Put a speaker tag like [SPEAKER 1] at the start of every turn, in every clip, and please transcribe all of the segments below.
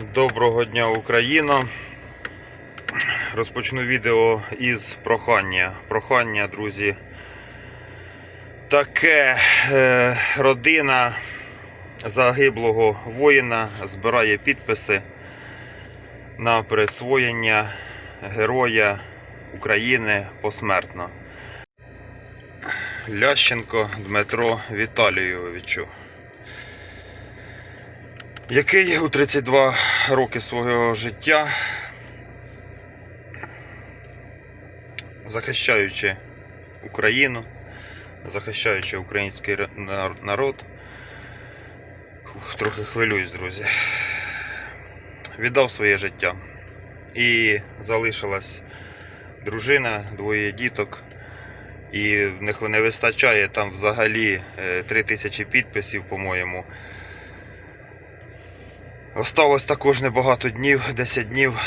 [SPEAKER 1] Доброго дня, Україна! Розпочну відео із прохання. Прохання, друзі. Таке е, родина загиблого воїна збирає підписи на присвоєння Героя України посмертно. Лященко Дмитро Віталійовичу який у 32 роки свого життя, захищаючи Україну, захищаючи український народ, трохи хвилююсь, друзі, віддав своє життя. І залишилась дружина, двоє діток. І в них не вистачає там взагалі 3 тисячі підписів, по-моєму. Осталось також небагато днів, 10 днів.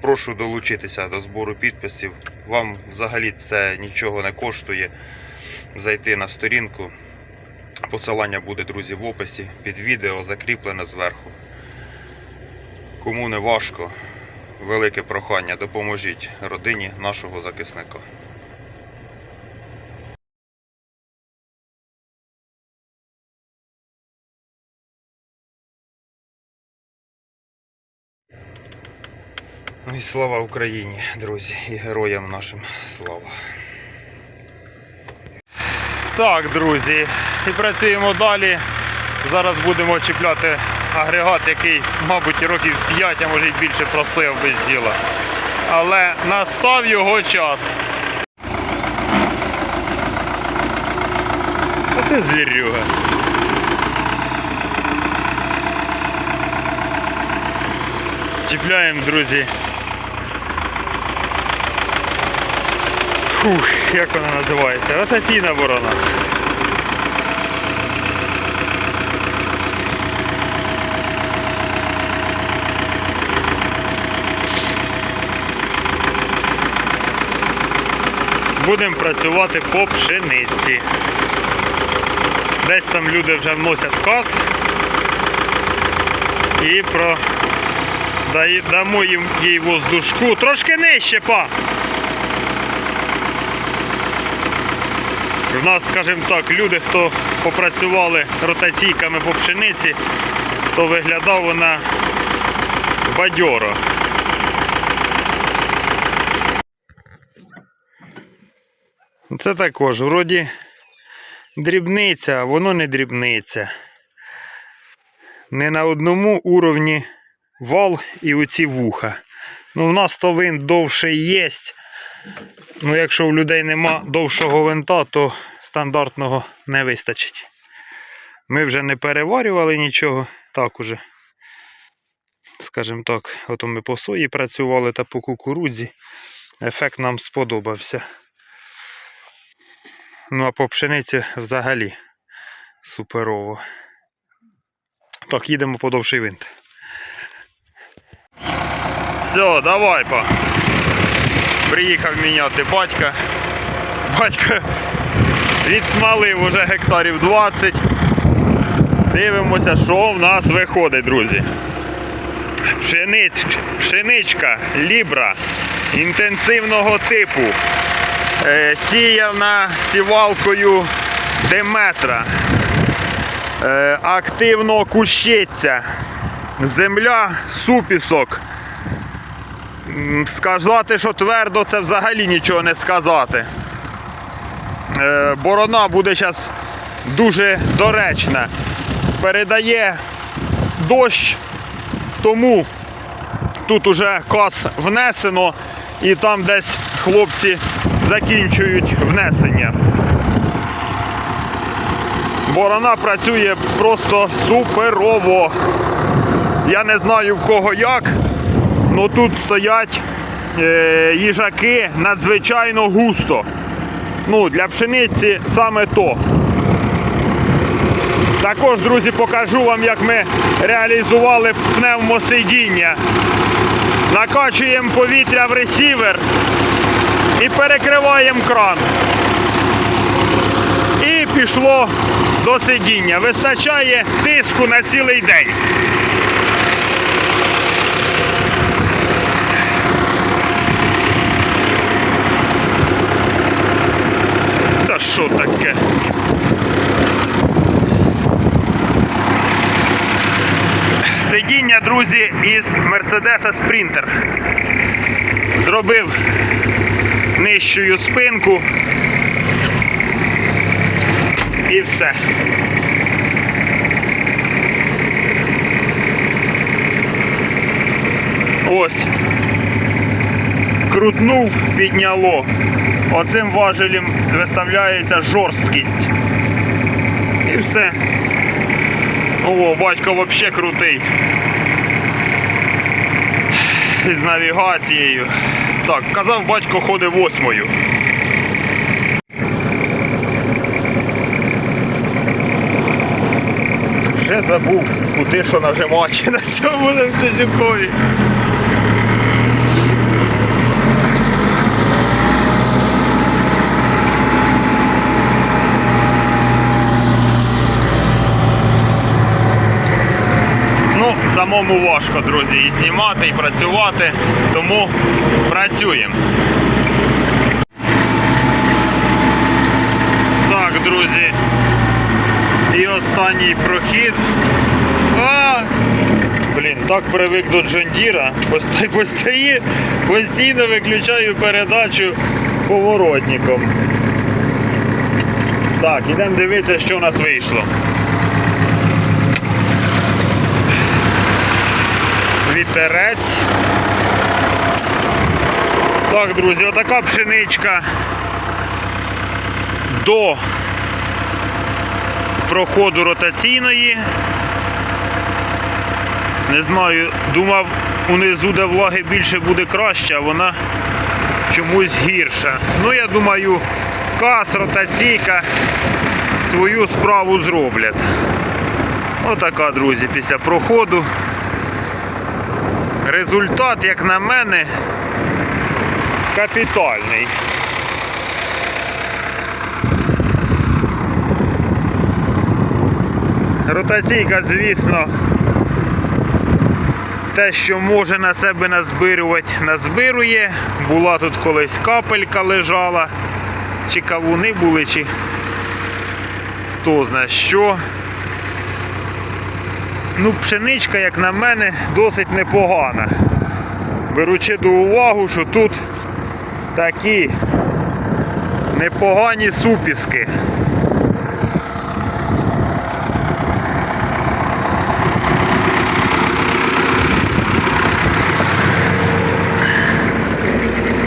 [SPEAKER 1] Прошу долучитися до збору підписів. Вам взагалі це нічого не коштує. Зайти на сторінку. Посилання буде, друзі, в описі під відео закріплене зверху. Кому не важко, велике прохання, допоможіть родині нашого захисника. Ну і слава Україні, друзі, і героям нашим слава. Так, друзі, і працюємо далі. Зараз будемо чіпляти агрегат, який, мабуть, років 5, а може й більше простояв без діла. Але настав його час. Оце звірюга. Чіпляємо, друзі. Фух, як вона називається? Ротаційна ворона. Будемо працювати по пшениці. Десь там люди вже вносять каз і про Дамо їм їй воздушку. Трошки нижче, па. У нас, скажімо так, люди, хто попрацювали ротаційками по пшениці, то виглядав вона бадьоро. Це також, вроді дрібниця, а воно не дрібниця. Не на одному уровні вал і оці вуха. Ну, в нас то винт довше є. Ну, якщо у людей нема довшого винта, то стандартного не вистачить. Ми вже не переварювали нічого. Так уже. Скажімо так, ото ми по сої працювали та по кукурудзі. Ефект нам сподобався. Ну а по пшениці взагалі суперово. Так, їдемо по довший винт. Все, давай, па. Приїхав міняти батька. Батько відсмалив уже гектарів 20. Дивимося, що в нас виходить, друзі. Пшениць, пшеничка, лібра інтенсивного типу. Е, сіяна сівалкою Деметра. Е, активно кущиться. Земля супісок. Сказати, що твердо, це взагалі нічого не сказати. Е, борона буде зараз дуже доречна. Передає дощ, тому тут уже кас внесено і там десь хлопці закінчують внесення. Борона працює просто суперово. Я не знаю в кого як, але тут стоять е, їжаки надзвичайно густо. Ну, для пшениці саме то. Також, друзі, покажу вам, як ми реалізували пневмосидіння. Накачуємо повітря в ресівер і перекриваємо кран. І пішло до сидіння. Вистачає тиску на цілий день. Та що таке? Сидіння, друзі, із Mercedes Sprinter. Зробив нижчою спинку. І все. Ось. Крутнув, підняло. Оцим важелем виставляється жорсткість. І все. О, батько взагалі крутий. З навігацією. Так, казав, батько ходить восьмою. Вже забув, куди що нажимати на цьому лентезюкові. Ну, самому важко, друзі, і знімати, і працювати, тому працюємо. Так, друзі. І останній прохід. А! Блін, так привик до Джондіра. Постій- Постійно виключаю передачу поворотником. Так, ідемо дивитися, що у нас вийшло. Вітерець. Так, друзі, отака пшеничка до проходу ротаційної. Не знаю, думав, унизу де влаги більше буде краще, а вона чомусь гірша. Ну, я думаю, кас, ротаційка свою справу зроблять. Отака, друзі, після проходу. Результат, як на мене, капітальний. Ротаційка, звісно, те, що може на себе назбирювати, назбирує. Була тут колись капелька лежала, чи кавуни були, чи хто знає що. Ну, пшеничка, як на мене, досить непогана. Беручи до уваги, що тут такі непогані супіски.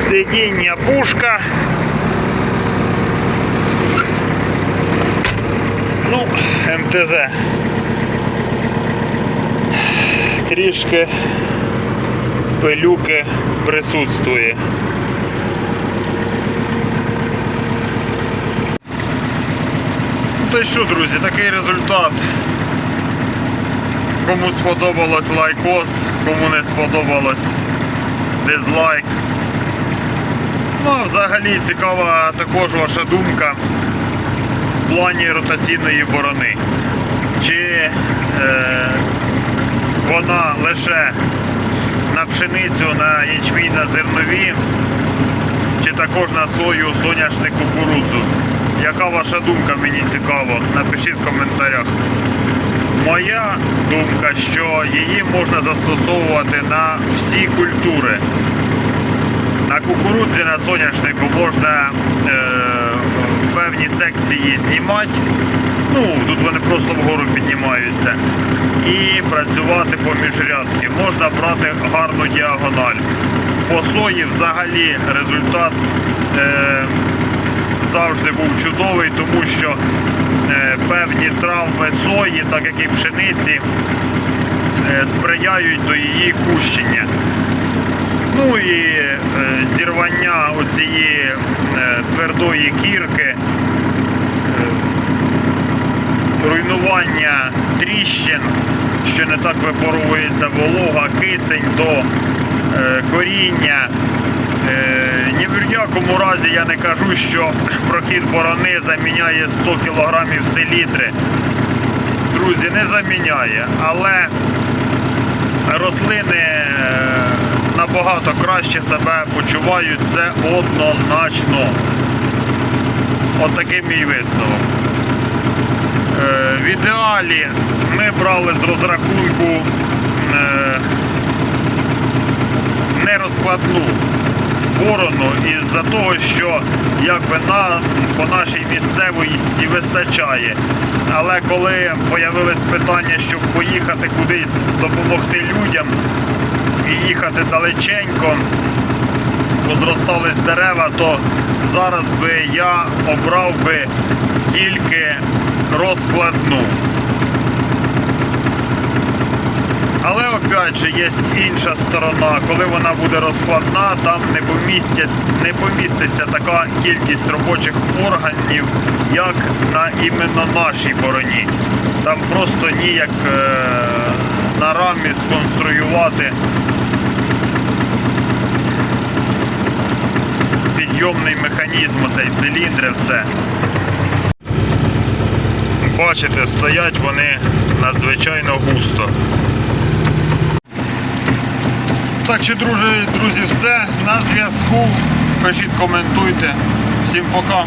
[SPEAKER 1] Сидіння пушка. Ну, МТЗ. Трішки пилюки присутствує. Ну, й що, друзі, такий результат. Кому сподобалось лайкос, кому не сподобалось дизлайк. Ну, взагалі цікава також ваша думка в плані ротаційної борони. Чи е, вона лише на пшеницю, на ячмінь, на зернові, чи також на сою, соняшник, кукурудзу. Яка ваша думка, мені цікаво? Напишіть в коментарях. Моя думка, що її можна застосовувати на всі культури. На кукурудзі, на соняшнику можна е, певні секції знімати. Ну, тут вони просто вгору піднімаються. І працювати поміж рядки. Можна брати гарну діагональ. По сої взагалі результат е, завжди був чудовий, тому що е, певні травми сої, так як і пшениці, е, сприяють до її кущення. Ну і е, зірвання оцієї е, твердої кірки, е, руйнування тріщин, що не так випаровується волога, кисень до е, коріння. Е, ні в якому разі я не кажу, що прохід борони заміняє 100 кг селітри. Друзі, не заміняє, але рослини е, набагато краще себе почувають, це однозначно. Отакий мій висновок. Е, В ідеалі ми брали з розрахунку е, нерозкладну борону із-за того, що якби на, по нашій місцевості вистачає. Але коли з'явилось питання, щоб поїхати кудись допомогти людям і їхати далеченько, позростались дерева, то зараз би я обрав би тільки розкладну. Але опять же є інша сторона, коли вона буде розкладна, там не помістять, не поміститься така кількість робочих органів, як на іменно нашій бороні. Там просто ніяк е, на рамі сконструювати підйомний механізм, оцей циліндри, все. Бачите, стоять вони надзвичайно густо. Так що, друзі, друзі, все. На зв'язку. Пишіть, коментуйте. Всім пока.